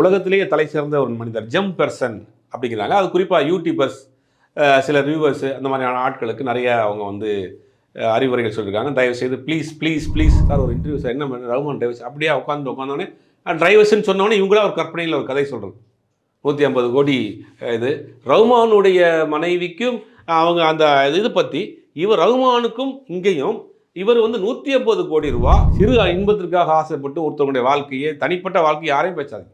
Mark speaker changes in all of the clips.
Speaker 1: உலகத்திலேயே தலை சிறந்த ஒரு மனிதர் ஜம் பெர்சன் அப்படிங்கிறாங்க. அது குறிப்பாக யூடியூபர்ஸ் சில ரிவ்யூவர்ஸ் அந்த மாதிரியான ஆட்களுக்கு நிறைய அவங்க வந்து அறிவுரைகள் சொல்லியிருக்காங்க தயவு செய்து ப்ளீஸ் ப்ளீஸ் ப்ளீஸ் சார் ஒரு இன்டர்வியூ சார். என்ன ரகுமான் டிரைவர்ஸ் அப்படியே உட்காந்து உட்காந்தோடனே டிரைவர்ஸ்னு சொன்னோடனே இவங்களா ஒரு கற்பனையில் ஒரு கதை சொல்கிறது நூற்றி ஐம்பது கோடி இது. ரகுமானுடைய மனைவிக்கும் அவங்க அந்த இது பற்றி இவர் ரகுமானுக்கும் இங்கேயும் இவர் வந்து நூற்றி ஐம்பது கோடி ரூபா சிறு இன்பத்திற்காக ஆசைப்பட்டு ஒருத்தவங்களுடைய வாழ்க்கையை தனிப்பட்ட வாழ்க்கையை யாரையும் பேசாது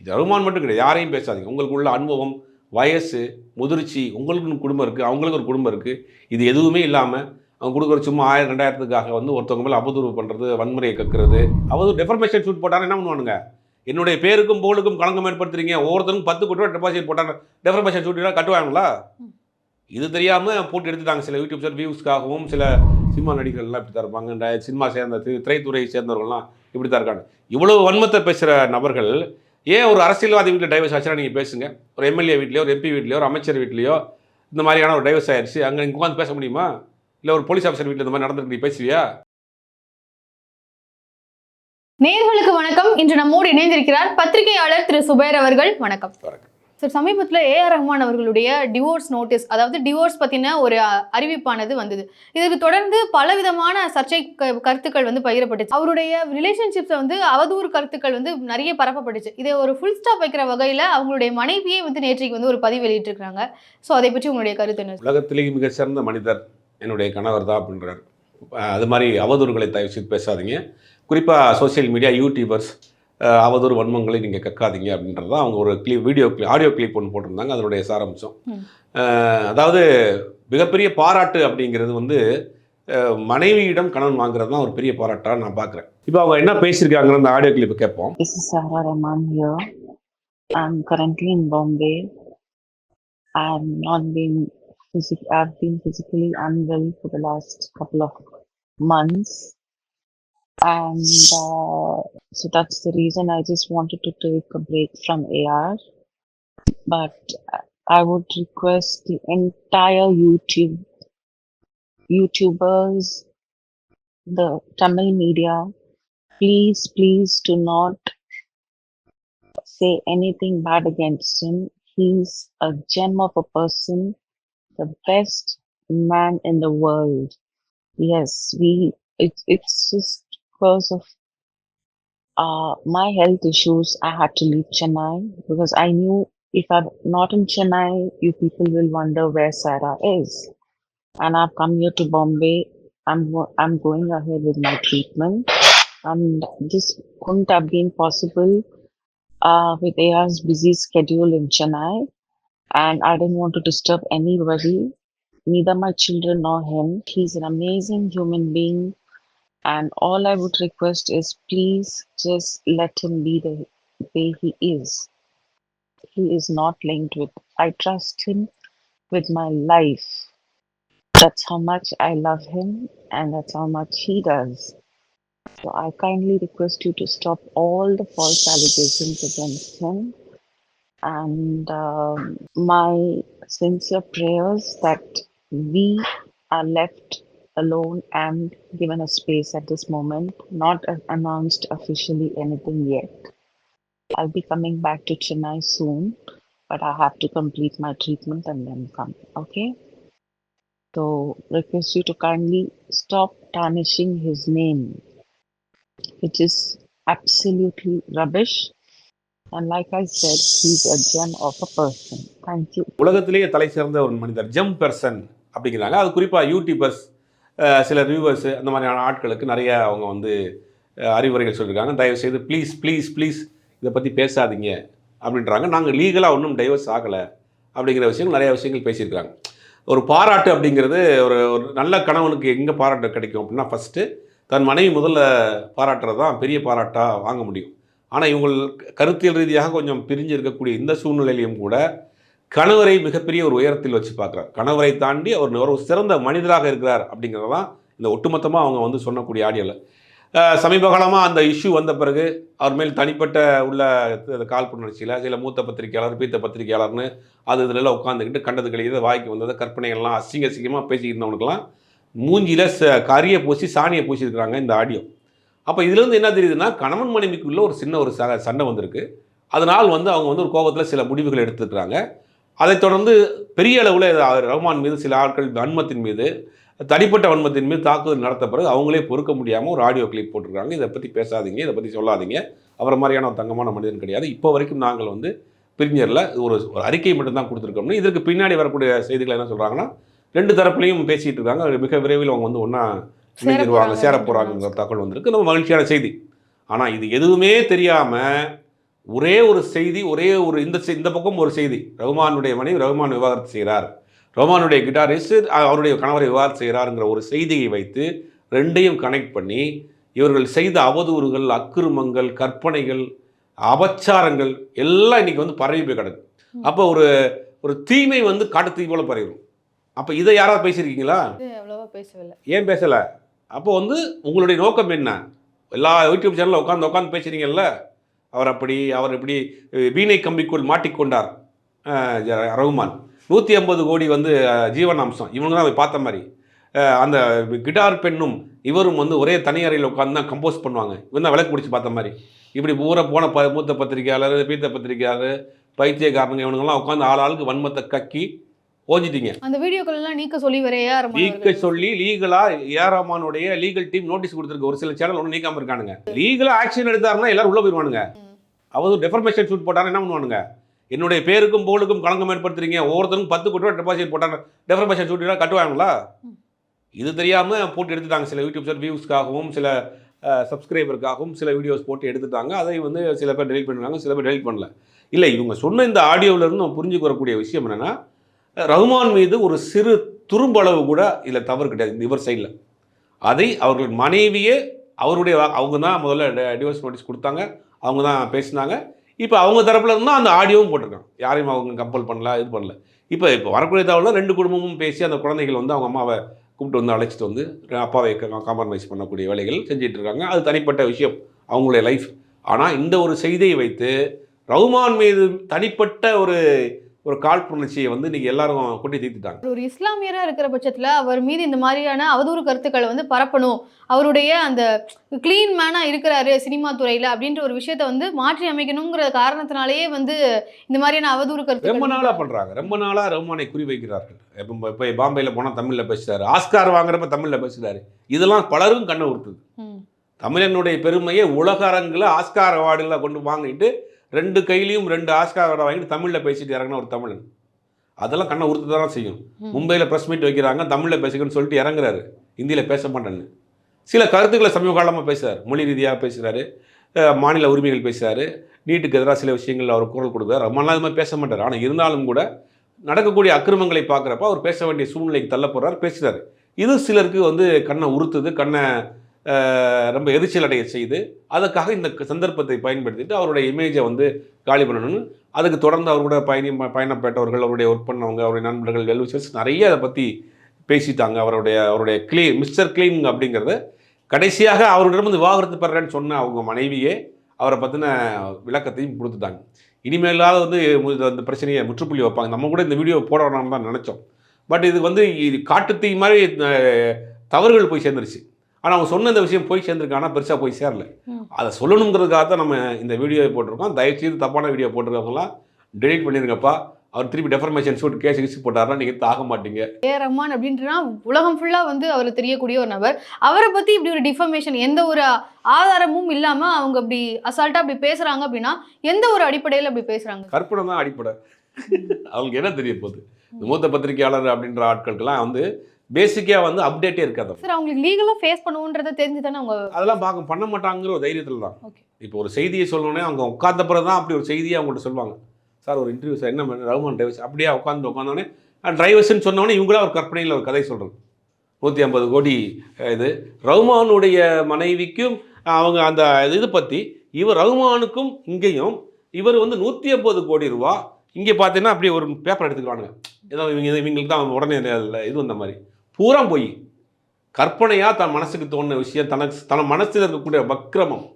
Speaker 1: இது ரகுமான் மட்டும் கிடையாது. யாரையும் பேசாதீங்க. உங்களுக்கு உள்ள அனுபவம் வயசு முதிர்ச்சி உங்களுக்கு குடும்பம் இருக்குது அவங்களுக்கு ஒரு குடும்பம் இருக்குது இது எதுவுமே இல்லாமல் அவங்க கொடுக்குற சும்மா ஆயிரம் ரெண்டாயிரத்துக்காக வந்து ஒருத்தவங்க மேலே அவதூறு பண்ணுறது வன்முறையை கக்குறது. அவதூறு டெஃபர்மேஷன் ஷூட் போட்டாங்கன்னா என்ன பண்ணுவானுங்க? என்னுடைய பேருக்கும் புகழுக்கும் களங்கம் ஏற்படுத்துறீங்க. ஒவ்வொருத்தருக்கும் பத்து கோடி ரூபா டெபாசிட் போட்டாங்க டெஃபர்மேஷன் ஷூட் கட்டுவாங்களா இது தெரியாமல் போட்டு எடுத்துட்டாங்க. சில யூடியூப் சார் வியூஸ்க்காகவும் சில சினிமா நடிகர்கள்லாம் இப்படி தான் இருப்பாங்க சினிமா சேர்ந்த திரைத்துறையை சேர்ந்தவர்கள்லாம் இப்படி தான் இருக்காங்க. இவ்வளவு வன்மத்தை பேசுகிற நபர்கள் ஏன் ஒரு அரசியல்வாதி வீட்டில் டைவர்ஸ் ஆச்சுன்னா நீங்கள் பேசுங்க. ஒரு எம்எல்ஏ வீட்லையோ ஒரு எம்பி வீட்லையோ ஒரு அமைச்சர் வீட்லையோ இந்த மாதிரியான ஒரு டைவர்ஸ் ஆயிடுச்சு அங்கே நீங்கள் உட்காந்து பேச முடியுமா? இல்லை ஒரு போலீஸ் ஆஃபீஸர் வீட்டில் இந்த மாதிரி நடந்துருக்கு நீ பேசுவியா?
Speaker 2: நேர்களுக்கு வணக்கம். இன்று நம்மோடு இணைந்திருக்கிறார் பத்திரிகையாளர் திரு சுபேர் அவர்கள். வணக்கம்.
Speaker 1: வணக்கம்.
Speaker 2: சார் சமீபத்தில் ஏஆர் ரஹ்மான் அவர்களுடைய டிவோர்ஸ் நோட்டீஸ் அதாவது டிவோர்ஸ் பற்றின ஒரு அறிவிப்பானது வந்தது. இதுக்கு தொடர்ந்து பலவிதமான சர்ச்சை க- கருத்துக்கள் வந்து பகிரப்பட்டுச்சு. அவருடைய ரிலேஷன்ஷிப்ஸை வந்து அவதூறு கருத்துக்கள் வந்து நிறைய பரப்பப்பட்டுச்சு. இதை ஒரு ஃபுல் ஸ்டாப் வைக்கிற வகையில் அவங்களுடைய மனைவியே வந்து நேற்றைக்கு வந்து ஒரு பதிவு வெளியிட்டிருக்காங்க ஸோ அதை பற்றி உங்களுடைய கருத்து என்ன?
Speaker 1: உலகத்திலேயே மிக சிறந்த மனிதர் என்னுடைய கணவர் தான் அப்படின்றார். அது மாதிரி அவதூறுகளை தயவு செய்து பேசாதீங்க. குறிப்பாக சோஷியல் மீடியா யூடியூபர்ஸ் அவதூறு வன்மங்களை நீங்கள் கக்காதீங்க அப்படின்றது தான் அவங்க ஒரு clip video clip audio clip ஒன்று போட்டிருந்தாங்க அதனுடைய சாராம்சம் அதாவது மிகப்பெரிய பாராட்டு அப்படிங்கிறது வந்து மனைவியிடம் கணவன் வாங்குறது தான் ஒரு பெரிய பாராட்டாக நான் பார்க்குறேன் இப்போ அவங்க என்ன பேசியிருக்காங்கன்னு அந்த ஆடியோ கிளிப் கேட்போம்
Speaker 3: This is Sahara Rahman here. I'm currently in Bombay. I've not been physic- I've been physically unwell for the last couple of months. And uh, so that's the reason I just wanted to take a break from AR. But I would request the entire YouTube YouTubers, the Tamil media, please, please do not say anything bad against him. He's a gem of a person, the best man in the world. Yes, we, it, it's just because of uh, my health issues, I had to leave Chennai because I knew if I'm not in Chennai, you people will wonder where Sarah is. And I've come here to Bombay. I'm, I'm going ahead with my treatment and this couldn't have been possible uh, with AR's busy schedule in Chennai, and I didn't want to disturb anybody, neither my children nor him. He's an amazing human being, and all I would request is please just let him be the way he is. He is not linked with, I trust him with my life. That's how much I love him, and that's how much he does. So I kindly request you to stop all the false allegations against him. And um, my sincere prayers that we are left alone and given a space at this moment, not a- announced officially anything yet. I'll be coming back to Chennai soon, but I have to complete my treatment and then come. Okay? So request you to kindly stop tarnishing his name which is absolutely rubbish. And like I said, he's a gem of a person. Thank you.
Speaker 1: உலகத்திலேயே தலை சிறந்த ஒரு மனிதர் GeM person அப்படிங்கிறாங்க அது குறிப்பாக YouTubers அஹ் சில reviewers அந்த மாதிரியான ஆட்களுக்கு நிறைய அவங்க வந்து அறிவுரைகள் சொல்லியிருக்காங்க தயவு செய்து ப்ளீஸ் ப்ளீஸ் ப்ளீஸ் இதை பற்றி பேசாதீங்க அப்படின்றாங்க. நாங்கள் லீகலாக ஒன்றும் டைவர்ஸ் ஆகலை அப்படிங்கிற விஷயம் நிறைய விஷயங்கள் பேசியிருக்காங்க. ஒரு பாராட்டு அப்படிங்கிறது ஒரு ஒரு நல்ல கணவனுக்கு எங்கே பாராட்டு கிடைக்கும் அப்படின்னா ஃபஸ்ட்டு தன் மனைவி முதல்ல பாராட்டுறது தான் பெரிய பாராட்டாக வாங்க முடியும். ஆனால் இவங்க கருத்தியல் ரீதியாக கொஞ்சம் பிரிஞ்சு இருக்கக்கூடிய இந்த சூழ்நிலையிலையும் கூட கணவரை மிகப்பெரிய ஒரு உயரத்தில் வச்சு பார்க்குறார். கணவரை தாண்டி அவர் ஒரு சிறந்த மனிதராக இருக்கிறார் அப்படிங்கிறது தான் இந்த ஒட்டுமொத்தமாக அவங்க வந்து சொன்னக்கூடிய ஆடியோவில் சமீப காலமாக அந்த இஷ்யூ வந்த பிறகு அவர் மேல் தனிப்பட்ட உள்ள கால் புணர்ச்சியில் சில மூத்த பத்திரிகையாளர் பீத்த பத்திரிகையாளர்னு அது இதில் உட்காந்துக்கிட்டு கண்டது கழியது வாய்க்கு வந்தது கற்பனைகள்லாம் அசிங்க அசிங்கமாக பேசிக்கிட்டு மூஞ்சியில் ச கரியை பூசி சாணியை பூசியிருக்கிறாங்க இந்த ஆடியோ அப்போ இதுலேருந்து என்ன தெரியுதுன்னா கணவன் மனைவிக்குள்ளே ஒரு சின்ன ஒரு ச சண்டை வந்திருக்கு. அதனால் வந்து அவங்க வந்து ஒரு கோபத்தில் சில முடிவுகள் எடுத்துக்கிறாங்க அதைத் தொடர்ந்து பெரிய அளவில் ரஹ்மான் மீது சில ஆட்கள் வன்மத்தின் மீது தனிப்பட்ட வன்மத்தின் மீது தாக்குதல் நடத்த பிறகு அவங்களே பொறுக்க முடியாமல் ஒரு ஆடியோ கிளிப் போட்டிருக்காங்க. இதை பற்றி பேசாதீங்க இதை பற்றி சொல்லாதீங்க. அவரை மாதிரியான ஒரு தங்கமான மனிதன் கிடையாது. இப்போ வரைக்கும் நாங்கள் வந்து பிரிஞ்சரில் ஒரு ஒரு அறிக்கை மட்டும்தான் கொடுத்துருக்கோம்னு. இதற்கு பின்னாடி வரக்கூடிய செய்திகள் என்ன சொல்கிறாங்கன்னா ரெண்டு தரப்புலையும் பேசிகிட்டு இருக்காங்க. மிக விரைவில் அவங்க வந்து ஒன்றா இணைஞ்சிருவாங்க. சேர போகிறாங்கிற தகவல் வந்திருக்கு. நம்ம மகிழ்ச்சியான செய்தி. ஆனால் இது எதுவுமே தெரியாமல் ஒரே ஒரு செய்தி ஒரே ஒரு இந்த இந்த பக்கம் ஒரு செய்தி. ரகுமானுடைய மனைவி ரகுமான் விவாகரத்து செய்கிறார். ரகுமானுடைய கிட்டாரிஸ்ட் அவருடைய கணவரை விவாகரத்து செய்கிறாருங்கிற ஒரு செய்தியை வைத்து ரெண்டையும் கனெக்ட் பண்ணி இவர்கள் செய்த அவதூறுகள் அக்கிரமங்கள் கற்பனைகள் அபச்சாரங்கள் எல்லாம் இன்னைக்கு வந்து பரவி போய் கிடக்கு. அப்போ ஒரு ஒரு தீமை வந்து காட்டு தீ போல பரவிடும் அப்போ இதை யாராவது பேசியிருக்கீங்களா?
Speaker 2: பேசவில்லை.
Speaker 1: ஏன் பேசலை? அப்போ வந்து உங்களுடைய நோக்கம் என்ன? எல்லா யூடியூப் சேனலில் உட்காந்து உட்காந்து பேசுறீங்கல்ல? அவர் அப்படி அவர் இப்படி வீணை கம்பிக்குள் மாட்டிக்கொண்டார் ரகுமான். நூற்றி ஐம்பது கோடி வந்து ஜீவன் அம்சம் இவங்க தான் அதை பார்த்த மாதிரி. அந்த கிட்டார் பெண்ணும் இவரும் வந்து ஒரே தனி அறையில் உட்காந்து தான் கம்போஸ் பண்ணுவாங்க. இவன் தான் விளக்கு பிடிச்சி பார்த்த மாதிரி. இப்படி ஊரை போன ப மூத்த பத்திரிகையாளர் பீத்த பத்திரிகையாளர் பைத்தியக்காரங்க இவனுங்கெல்லாம் உட்காந்து ஆள் ஆளுக்கு வன்மத்தை கக்கி ஓஞ்சிட்டீங்க
Speaker 2: அந்த வீடியோக்கள் எல்லாம் நீக்க சொல்லி வர ஏஆர்
Speaker 1: நீக்க. சொல்லி லீகலா ஏஆர் ரஹ்மானுடைய லீகல் டீம் நோட்டீஸ் கொடுத்துருக்கு. ஒரு சில சேனல் ஒன்றும் நீக்காம இருக்கானுங்க. லீகலா ஆக்ஷன் எடுத்தாருன்னா எல்லாரும் உள்ள போயிருவானுங்க. அவர் டெஃபர்மேஷன் ஷூட் போட்டாரு என்ன பண்ணுவானுங்க? என்னுடைய பேருக்கும் புகழுக்கும் களங்கம் ஏற்படுத்துறீங்க. ஒவ்வொருத்தருக்கும் பத்து கோடி ரூபா டெபாசிட் போட்டாங்க. டெஃபர்மேஷன் ஷூட் கட்டுவாங்களா. இது தெரியாம போட்டு எடுத்துட்டாங்க. சில யூடியூப் சார் வியூஸ்க்காகவும் சில சப்ஸ்கிரைபருக்காகவும் சில வீடியோஸ் போட்டு எடுத்துட்டாங்க. அதை வந்து சில பேர் டெலிட் பண்ணுறாங்க சில பேர் டெலிட் பண்ணல. இல்லை இவங்க சொன்ன இந்த ஆடியோவில் இருந்து நம்ம புரிஞ்சுக்க வரக்கூடிய விஷயம் என்னன்னா ரஹ்மான் மீது ஒரு சிறு துரும்பளவு கூட இதில் தவறு கிடையாது இவர் சைடில் அதை அவர்கள் மனைவியே அவருடைய அவங்க தான் முதல்ல டிவோர்ஸ் நோட்டீஸ் கொடுத்தாங்க அவங்க தான் பேசினாங்க. இப்போ அவங்க தரப்பில் இருந்தால் அந்த ஆடியோவும் போட்டிருக்காங்க. யாரையும் அவங்க கம்பல் பண்ணல இது பண்ணல. இப்போ இப்போ வரக்கூடிய தகவலில் ரெண்டு குடும்பமும் பேசி அந்த குழந்தைகள் வந்து அவங்க அம்மாவை கூப்பிட்டு வந்து அழைச்சிட்டு வந்து அப்பாவை காம்ப்ரமைஸ் பண்ணக்கூடிய வேலைகள் செஞ்சிட்டு இருக்காங்க. அது தனிப்பட்ட விஷயம் அவங்களுடைய லைஃப் ஆனால் இந்த ஒரு செய்தியை வைத்து ரவுமான் மீது தனிப்பட்ட ஒரு ஒரு காழ்ப்புணர்ச்சியை வந்து இன்னைக்கு எல்லாரும் கொட்டி தீர்த்துட்டாங்க.
Speaker 2: ஒரு இஸ்லாமியரா இருக்கிற பட்சத்துல அவர் மீது இந்த மாதிரியான அவதூறு கருத்துக்களை வந்து பரப்பணும். அவருடைய அந்த க்ளீன் மேனா இருக்கிறாரு சினிமா துறையில அப்படின்ற ஒரு விஷயத்த வந்து மாற்றி அமைக்கணுங்கிற காரணத்தினாலேயே வந்து இந்த மாதிரியான அவதூறு
Speaker 1: ரொம்ப
Speaker 2: கருத்துக்கள்
Speaker 1: நாளாக பண்ணுறாங்க ரொம்ப நாளாக ரஹ்மானை குறிவைக்கிறார்கள் இப்போ இப்போ பாம்பேயில் போனால் தமிழில் பேசுகிறாரு ஆஸ்கார் வாங்குறப்ப தமிழில் பேசுகிறாரு இதெல்லாம் பலரும் கண்ணை உறுத்துது. தமிழனுடைய பெருமையை உலக அரங்கில் ஆஸ்கார் அவார்டில் கொண்டு வாங்கிட்டு ரெண்டு கையிலையும் ரெண்டு ஆஸ்கார் வாங்கிட்டு தமிழில் பேசிட்டு இறங்கின ஒரு தமிழன். அதெல்லாம் கண்ணை உறுத்து தான் செய்யும். மும்பையில் ப்ரெஸ் மீட் வைக்கிறாங்க தமிழில் பேசுங்கன்னு சொல்லிட்டு இறங்குறாரு. ஹிந்தியில் பேச மாட்டேன்னு. சில கருத்துக்களை சமீப காலமாக பேசுகிறார் மொழி ரீதியாக பேசுகிறாரு மாநில உரிமைகள் பேசுகிறாரு நீட்டுக்கு எதிராக சில விஷயங்கள் அவர் குரல் கொடுக்குறாரு. ரொம்பலாம் இது மாதிரி பேச மாட்டார். ஆனால் இருந்தாலும் கூட நடக்கக்கூடிய அக்கிரமங்களை பார்க்குறப்ப அவர் பேச வேண்டிய சூழ்நிலைக்கு தள்ளப்படுறார் பேசுகிறாரு இது சிலருக்கு வந்து கண்ணை உறுத்துது கண்ணை ரொம்ப எரிச்சல் அடைய செய்து அதுக்காக இந்த சந்தர்ப்பத்தை பயன்படுத்திட்டு அவருடைய இமேஜை வந்து காலி பண்ணணும்னு அதுக்கு தொடர்ந்து அவர் கூட பயணி பயணப்பட்டவர்கள் அவருடைய ஒர்க் பண்ணவங்க அவருடைய நண்பர்கள் வெல்விஷர்ஸ் நிறைய அதை பற்றி பேசிட்டாங்க. அவருடைய அவருடைய க்ளீன் மிஸ்டர் க்ளீன் அப்படிங்கிறத கடைசியாக அவரிடமிருந்து விவாகரத்து பெறேன்னு சொன்ன அவங்க மனைவியே அவரை பற்றின விளக்கத்தையும் கொடுத்துட்டாங்க. இனிமேலாவது வந்து அந்த பிரச்சனையை முற்றுப்புள்ளி வைப்பாங்க. நம்ம கூட இந்த வீடியோ போட வேணாம்னு தான் நினச்சோம். பட் இது வந்து இது காட்டுத்தீ மாதிரி தவறுகள் போய் சேர்ந்துருச்சு. ஆனால் அவங்க சொன்ன இந்த விஷயம் போய் சேர்ந்துருக்கு. ஆனால் பெருசாக போய் சேரல. அதை சொல்லணுங்கிறதுக்காக தான் நம்ம இந்த வீடியோவை போட்டிருக்கோம். தயவுசெய்து தப்பான வீடியோ போட்டிருக்கவங்களாம் டெலீட் பண்ணிருங்கப்பா. அவர் திருப்பி டெஃபர்மேஷன் ஷூட் கேஸ் கிஸ் போட்டாருன்னா நீங்கள் தாக மாட்டீங்க.
Speaker 2: ஏஆர் ரஹ்மான் அப்படின்றனா உலகம் ஃபுல்லா வந்து அவர் தெரியக்கூடிய ஒரு நபர். அவரை பத்தி இப்படி ஒரு டிஃபர்மேஷன் எந்த ஒரு ஆதாரமும் இல்லாம அவங்க அப்படி அசால்ட்டா அப்படி பேசுறாங்க அப்படின்னா எந்த ஒரு அடிப்படையில அப்படி பேசுறாங்க?
Speaker 1: கற்பனை தான் அடிப்படை அவங்களுக்கு என்ன தெரிய போகுது? மூத்த பத்திரிகையாளர் அப்படின்ற ஆட்களுக்கெல்லாம் வந்து பேசிக்காக வந்து அப்டேட்டே இருக்காது.
Speaker 2: சார் அவங்களுக்கு லீகலா ஃபேஸ் பண்ணுவோன்றதை தெரிஞ்சு தானே அவங்க
Speaker 1: அதெல்லாம் பார்க்க பண்ண மாட்டாங்கிற ஒரு தைரியத்தில் தான். இப்போ ஒரு செய்தியை சொல்லணுன்னே அவங்க உட்கார்ந்த பிறகு தான் அப்படி ஒரு செய்தியை அவங்கள்ட்ட சொல்லுவாங்க. சார் ஒரு இன்டர்வியூ சார் என்ன ரகுமான் டிரைவர்ஸ் அப்படியே உட்காந்து உட்காந்தோடனே டிரைவர்ஸ்னு சொன்னோடனே இவங்களா ஒரு கற்பனையில் ஒரு கதை சொல்கிறது நூற்றி ஐம்பது கோடி இது ரகுமானுடைய மனைவிக்கும் அவங்க அந்த இது பற்றி இவர் ரகுமானுக்கும் இங்கேயும் இவர் வந்து நூற்றி ஐம்பது கோடி ரூபா இங்கே பார்த்தீங்கன்னா அப்படியே ஒரு பேப்பர் எடுத்துக்கிறானுங்க ஏதோ இவங்க இவங்களுக்கு தான் உடனே இது வந்த மாதிரி. பூரா போய். கற்பனையாக தன் மனசுக்கு தோணுன விஷயம் தனக்கு தன் மனசில் இருக்கக்கூடிய வக்ரமம்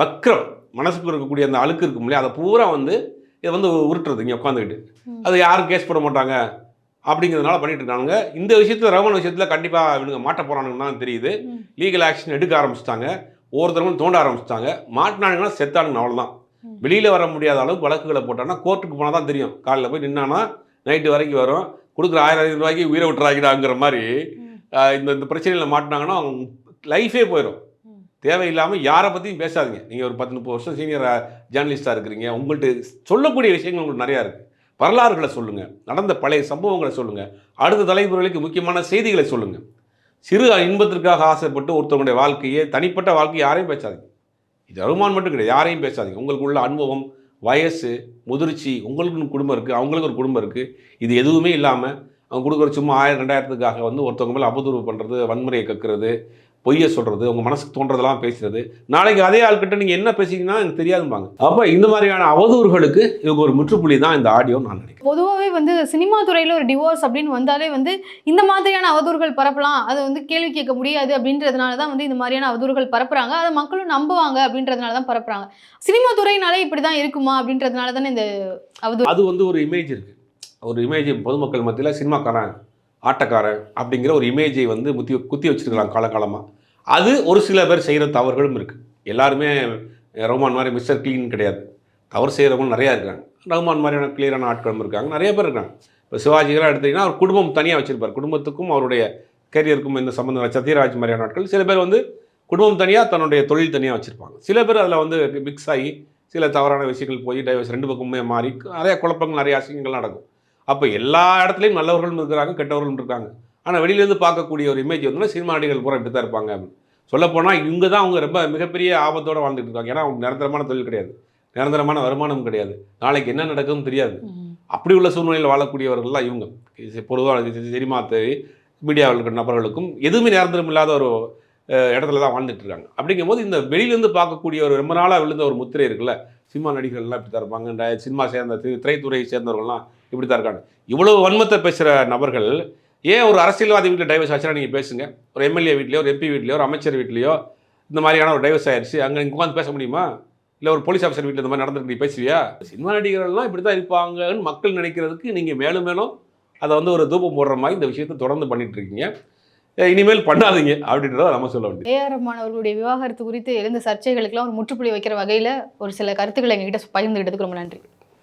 Speaker 1: வக்ரம் மனசுக்கு இருக்கக்கூடிய அந்த அழுக்கு இருக்கும் இல்லையா? அதை பூரா வந்து இதை வந்து உருட்டுறது இங்கே உட்காந்துக்கிட்டு. அது யாரும் கேஸ் போட மாட்டாங்க. அப்படிங்கிறதுனால பண்ணிட்டு இருக்காங்க இந்த விஷயத்தில் ரமன் விஷயத்தில் கண்டிப்பாக இவனுங்க மாட்ட போகிறானுன்னு தான் தெரியுது. லீகல் ஆக்ஷன் எடுக்க ஆரம்பிச்சிட்டாங்க. ஒவ்வொருத்தரும் தோண்ட ஆரம்பிச்சிட்டாங்க. மாட்டினானுங்கன்னா செத்தானுங்க அவ்வளோதான். வெளியில் வர முடியாத அளவுக்கு வழக்குகளை போட்டான்னா கோர்ட்டுக்கு போனால் தான் தெரியும். காலையில் போய் நின்னானா நைட்டு வரைக்கும் வரும். கொடுக்குற ஆயிரம் ஐநூறு ரூபாய்க்கு உயிரை விட்டுறாங்கடாங்கிற மாதிரி இந்த இந்த பிரச்சனையில் மாட்டினாங்கன்னா அவங்க லைஃபே போயிடும். தேவையில்லாமல் யாரை பற்றியும் பேசாதீங்க. நீங்கள் ஒரு பத்து முப்பது வருஷம் சீனியர் ஜேர்னலிஸ்டாக இருக்கிறீங்க. உங்கள்கிட்ட சொல்லக்கூடிய விஷயங்கள் உங்களுக்கு நிறையா இருக்குது வரலாறுகளை சொல்லுங்கள் நடந்த பழைய சம்பவங்களை சொல்லுங்கள் அடுத்த தலைமுறைகளுக்கு முக்கியமான செய்திகளை சொல்லுங்கள் சிறு இன்பத்திற்காக ஆசைப்பட்டு ஒருத்தவங்களுடைய வாழ்க்கையை தனிப்பட்ட வாழ்க்கையை யாரையும் பேசாதீங்க. இது ரகுமான் மட்டும் கிடையாது. யாரையும் பேசாதீங்க. உங்களுக்கு உள்ள அனுபவம் வயசு முதிர்ச்சி உங்களுக்கு குடும்பம் இருக்குது அவங்களுக்கு ஒரு குடும்பம் இருக்குது இது எதுவுமே இல்லாமல் அவங்க கொடுக்குற சும்மா ஆயிரம் ரெண்டாயிரத்துக்காக வந்து ஒருத்தவங்க மேலே அவதூறு பண்ணுறது வன்முறையை கக்குறது பொய்யை சொல்கிறது உங்கள் மனசுக்கு தோன்றதெல்லாம் பேசுறது. நாளைக்கு அதே ஆள்கிட்ட நீங்கள் என்ன பேசுறீங்கன்னா எனக்கு தெரியாதும்பாங்க. அப்போ இந்த மாதிரியான அவதூறுகளுக்கு இவங்க ஒரு முற்றுப்புள்ளி தான் இந்த ஆடியோ நான் நினைக்கிறேன்.
Speaker 2: பொதுவாகவே வந்து சினிமா துறையில் ஒரு டிவோர்ஸ் அப்படின்னு வந்தாலே வந்து இந்த மாதிரியான அவதூறுகள் பரப்பலாம். அதை வந்து கேள்வி கேட்க முடியாது அப்படின்றதுனால தான் வந்து இந்த மாதிரியான அவதூறுகள் பரப்புறாங்க. அதை மக்களும் நம்புவாங்க அப்படின்றதுனால தான் பரப்புறாங்க. சினிமா துறையினாலே இப்படி தான் இருக்குமா அப்படின்றதுனால தானே இந்த அவதூறு
Speaker 1: அது வந்து ஒரு இமேஜ் இருக்குது ஒரு இமேஜ் பொதுமக்கள் மத்தியில் சினிமாக்காரன் ஆட்டக்காரன் அப்படிங்கிற ஒரு இமேஜை வந்து முத்தி குத்தி வச்சுருக்கலாம் காலகாலமாக அது ஒரு சில பேர் செய்கிற தவறுகளும் இருக்குது எல்லாருமே ரஹ்மான் மாதிரி மிஸ்டர் கிளீன் கிடையாது. தவறு செய்கிறவங்களும் நிறையா இருக்காங்க. ரஹ்மான் மாதிரியான கிளியரான ஆட்களும் இருக்காங்க. நிறைய பேர் இருக்காங்க. இப்போ சிவாஜிகளாக எடுத்தீங்கன்னா அவர் குடும்பம் தனியாக வச்சுருப்பார். குடும்பத்துக்கும் அவருடைய கேரியருக்கும் இந்த சம்மந்தம் சத்யராஜ் மாதிரியான ஆட்கள் சில பேர் வந்து குடும்பம் தனியாக தன்னுடைய தொழில் தனியாக வச்சுருப்பாங்க. சில பேர் அதில் வந்து மிக்ஸ் ஆகி சில தவறான விஷயங்கள் போய் டைவர்ஸ் ரெண்டு பக்கமுமே மாறி நிறைய குழப்பங்கள் நிறைய அசிங்கங்கள் நடக்கும். அப்போ எல்லா இடத்துலையும் நல்லவர்களும் இருக்கிறாங்க கெட்டவர்களும் இருக்காங்க. ஆனால் வெளியிலேருந்து பார்க்கக்கூடிய ஒரு இமேஜ் வந்து சினிமா நடிகர்கள் பூரா இப்படி தான் இருப்பாங்க. சொல்லப்போனால் இவங்க தான் அவங்க ரொம்ப மிகப்பெரிய ஆபத்தோடு வாழ்ந்துட்டு இருக்காங்க. ஏன்னா அவங்க நிரந்தரமான தொழில் கிடையாது. நிரந்தரமான வருமானம் கிடையாது. நாளைக்கு என்ன நடக்கும்னு தெரியாது. அப்படி உள்ள சூழ்நிலையில் வாழக்கூடியவர்கள்லாம் இவங்க. பொதுவாக சினிமா தேவை மீடியாவில் இருக்கிற நபர்களுக்கும் எதுவுமே நிரந்தரம் இல்லாத ஒரு இடத்துல தான் வாழ்ந்துட்டு இருக்காங்க. அப்படிங்கும்போது இந்த வெளியிலேருந்து பார்க்கக்கூடிய ஒரு ரொம்ப நாளாக விழுந்த ஒரு முத்திரை இருக்குல்ல சினிமா நடிகர்கள்லாம் இப்படி தான் இருப்பாங்க. இந்த சினிமா சேர்ந்த திரைத்துறையை சேர்ந்தவர்கள்லாம் இப்படி தான் இருக்காங்க. இவ்வளவு வன்மத்தை பேசுகிற நபர்கள் ஏன் ஒரு அரசியல்வாதி வீட்டில் டைவர்ஸ் ஆச்சுன்னா நீங்கள் பேசுங்க. ஒரு எம்எல்ஏ வீட்லையோ ஒரு எம்பி வீட்லையோ ஒரு அமைச்சர் வீட்லையோ இந்த மாதிரியான ஒரு டைவர்ஸ் ஆயிடுச்சு அங்கே நீங்கள் உட்காந்து பேச முடியுமா? இல்லை ஒரு போலீஸ் ஆஃபீஸர் வீட்டில் இந்த மாதிரி நடந்துருக்கு நீ பேசுவியா? சினிமா நடிகர்கள்லாம் இப்படி தான் இருப்பாங்கன்னு மக்கள் நினைக்கிறதுக்கு நீங்கள் மேலும் மேலும் அதை வந்து ஒரு தூபம் போடுற மாதிரி இந்த விஷயத்தை தொடர்ந்து பண்ணிகிட்ருக்கீங்க இருக்கீங்க. இனிமேல் பண்ணாதீங்க அப்படின்றத நம்ம சொல்ல வேண்டியது.
Speaker 2: ஏஆர் ரஹ்மான் அவர்களுடைய விவாகரத்து குறித்து எழுந்த சர்ச்சைகளுக்கெல்லாம் ஒரு முற்றுப்புள்ளி வைக்கிற வகையில் ஒரு சில கருத்துக்களை எங்ககிட்ட பகிர்ந்துகிட்டதுக்கு ரொம்ப நன்றி.